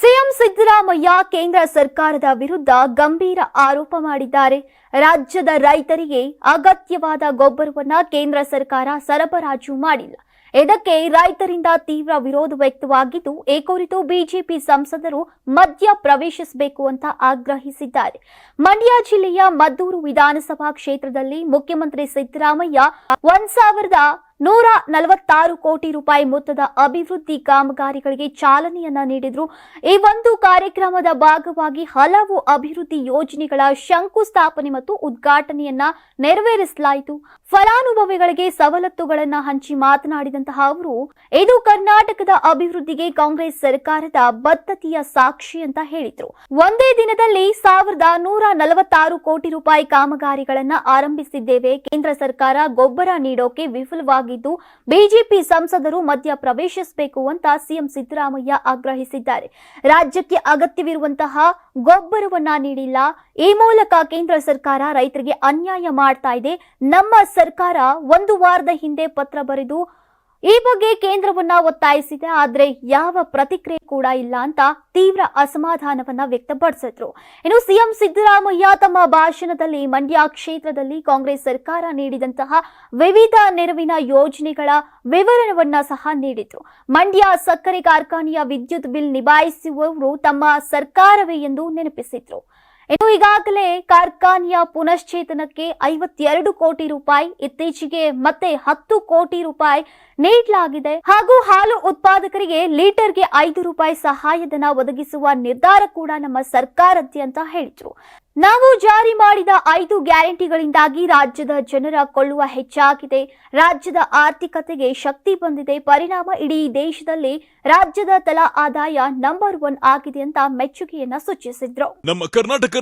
CM Siddaramaiah ಕೇಂದ್ರ ಸರ್ಕಾರದ ವಿರುದ್ಧ ಗಂಭೀರ ಆರೋಪ ಮಾಡಿದ್ದಾರೆ. ರಾಜ್ಯದ ರೈತರಿಗೆ ಅಗತ್ಯವಾದ ಗೊಬ್ಬರವನ್ನು ಕೇಂದ್ರ ಸರ್ಕಾರ ಸರಬರಾಜು ಮಾಡಿಲ್ಲ. ಇದಕ್ಕೆ ರೈತರಿಂದ ತೀವ್ರ ವಿರೋಧ ವ್ಯಕ್ತವಾಗಿದ್ದು, ಈ ಕುರಿತು ಬಿಜೆಪಿ ಸಂಸದರು ಮಧ್ಯ ಪ್ರವೇಶಿಸಬೇಕು ಅಂತ ಆಗ್ರಹಿಸಿದ್ದಾರೆ. ಮಂಡ್ಯ ಜಿಲ್ಲೆಯ ಮದ್ದೂರು ವಿಧಾನಸಭಾ ಕ್ಷೇತ್ರದಲ್ಲಿ ಮುಖ್ಯಮಂತ್ರಿ ಸಿದ್ದರಾಮಯ್ಯ, ಒಂದ್ ಸಾವಿರದ ನೂರ ನಲವತ್ತಾರು ಕೋಟಿ ರೂಪಾಯಿ ಮೊತ್ತದ ಅಭಿವೃದ್ಧಿ ಕಾಮಗಾರಿಗಳಿಗೆ ಚಾಲನೆಯನ್ನ ನೀಡಿದ್ರು. ಈ ಒಂದು ಕಾರ್ಯಕ್ರಮದ ಭಾಗವಾಗಿ ಹಲವು ಅಭಿವೃದ್ಧಿ ಯೋಜನೆಗಳ ಶಂಕುಸ್ಥಾಪನೆ ಮತ್ತು ಉದ್ಘಾಟನೆಯನ್ನ ನೆರವೇರಿಸಲಾಯಿತು. ಫಲಾನುಭವಿಗಳಿಗೆ ಸವಲತ್ತುಗಳನ್ನ ಹಂಚಿ ಮಾತನಾಡಿದಂತಹ ಅವರು, ಇದು ಕರ್ನಾಟಕದ ಅಭಿವೃದ್ಧಿಗೆ ಕಾಂಗ್ರೆಸ್ ಸರ್ಕಾರದ ಬದ್ಧತೆಯ ಸಾಕ್ಷಿ ಅಂತ ಹೇಳಿದ್ರು. ಒಂದೇ ದಿನದಲ್ಲಿ ಸಾವಿರದ ನೂರ ನಲವತ್ತಾರು ಕೋಟಿ ರೂಪಾಯಿ ಕಾಮಗಾರಿಗಳನ್ನ ಆರಂಭಿಸಿದ್ದೇವೆ. ಕೇಂದ್ರ ಸರ್ಕಾರ ಗೊಬ್ಬರ ನೀಡೋಕೆ ವಿಫಲವಾಗಿದ್ದು ಬಿಜೆಪಿ ಸಂಸದರು ಮಧ್ಯ ಪ್ರವೇಶಿಸಬೇಕು ಅಂತ ಸಿಎಂ ಸಿದ್ದರಾಮಯ್ಯ ಆಗ್ರಹಿಸಿದ್ದಾರೆ. ರಾಜ್ಯಕ್ಕೆ ಅಗತ್ಯವಿರುವಂತಹ ಗೊಬ್ಬರವನ್ನ ನೀಡಿಲ್ಲ. ಈ ಮೂಲಕ ಕೇಂದ್ರ ಸರ್ಕಾರ ರೈತರಿಗೆ ಅನ್ಯಾಯ ಮಾಡ್ತಾ ಇದೆ. ನಮ್ಮ ಸರ್ಕಾರ ಒಂದು ವಾರದ ಹಿಂದೆ ಪತ್ರ ಬರೆದು ಈ ಬಗ್ಗೆ ಕೇಂದ್ರವನ್ನ ಒತ್ತಾಯಿಸಿದೆ, ಆದ್ರೆ ಯಾವ ಪ್ರತಿಕ್ರಿಯೆ ಕೂಡ ಇಲ್ಲ ಅಂತ ತೀವ್ರ ಅಸಮಾಧಾನವನ್ನ ವ್ಯಕ್ತಪಡಿಸಿದ್ರು. ಇನ್ನು ಸಿಎಂ ಸಿದ್ದರಾಮಯ್ಯ ತಮ್ಮ ಭಾಷಣದಲ್ಲಿ ಮಂಡ್ಯ ಕ್ಷೇತ್ರದಲ್ಲಿ ಕಾಂಗ್ರೆಸ್ ಸರ್ಕಾರ ನೀಡಿದಂತಹ ವಿವಿಧ ನೆರವಿನ ಯೋಜನೆಗಳ ವಿವರಣವನ್ನ ಸಹ ನೀಡಿದ್ರು. ಮಂಡ್ಯ ಸಕ್ಕರೆ ಕಾರ್ಖಾನೆಯ ವಿದ್ಯುತ್ ಬಿಲ್ ನಿಭಾಯಿಸುವವರು ತಮ್ಮ ಸರ್ಕಾರವೇ ಎಂದು ನೆನಪಿಸಿದ್ರು. ಇನ್ನು ಈಗಾಗಲೇ ಕಾರ್ಖಾನೆಯ ಪುನಶ್ಚೇತನಕ್ಕೆ ಐವತ್ತೆರಡು ಕೋಟಿ ರೂಪಾಯಿ, ಇತ್ತೀಚೆಗೆ ಮತ್ತೆ ಹತ್ತು ಕೋಟಿ ರೂಪಾಯಿ ನೀಡಲಾಗಿದೆ. ಹಾಗೂ ಹಾಲು ಉತ್ಪಾದಕರಿಗೆ ಲೀಟರ್ಗೆ ಐದು ರೂಪಾಯಿ ಸಹಾಯಧನ ಒದಗಿಸುವ ನಿರ್ಧಾರ ಕೂಡ ನಮ್ಮ ಸರ್ಕಾರದ್ದೆ ಅಂತ ಹೇಳಿದ್ರು. ನಾವು ಜಾರಿ ಮಾಡಿದ ಐದು ಗ್ಯಾರಂಟಿಗಳಿಂದಾಗಿ ರಾಜ್ಯದ ಜನರ ಕೊಳ್ಳುವ ಹೆಚ್ಚಾಗಿದೆ. ರಾಜ್ಯದ ಆರ್ಥಿಕತೆಗೆ ಶಕ್ತಿ ಬಂದಿದೆ. ಪರಿಣಾಮ ಇಡೀ ದೇಶದಲ್ಲಿ ರಾಜ್ಯದ ತಲಾ ಆದಾಯ ನಂಬರ್ ಒನ್ ಆಗಿದೆ ಅಂತ ಮೆಚ್ಚುಗೆಯನ್ನ ಸೂಚಿಸಿದ್ರು. ನಮ್ಮ ಕರ್ನಾಟಕ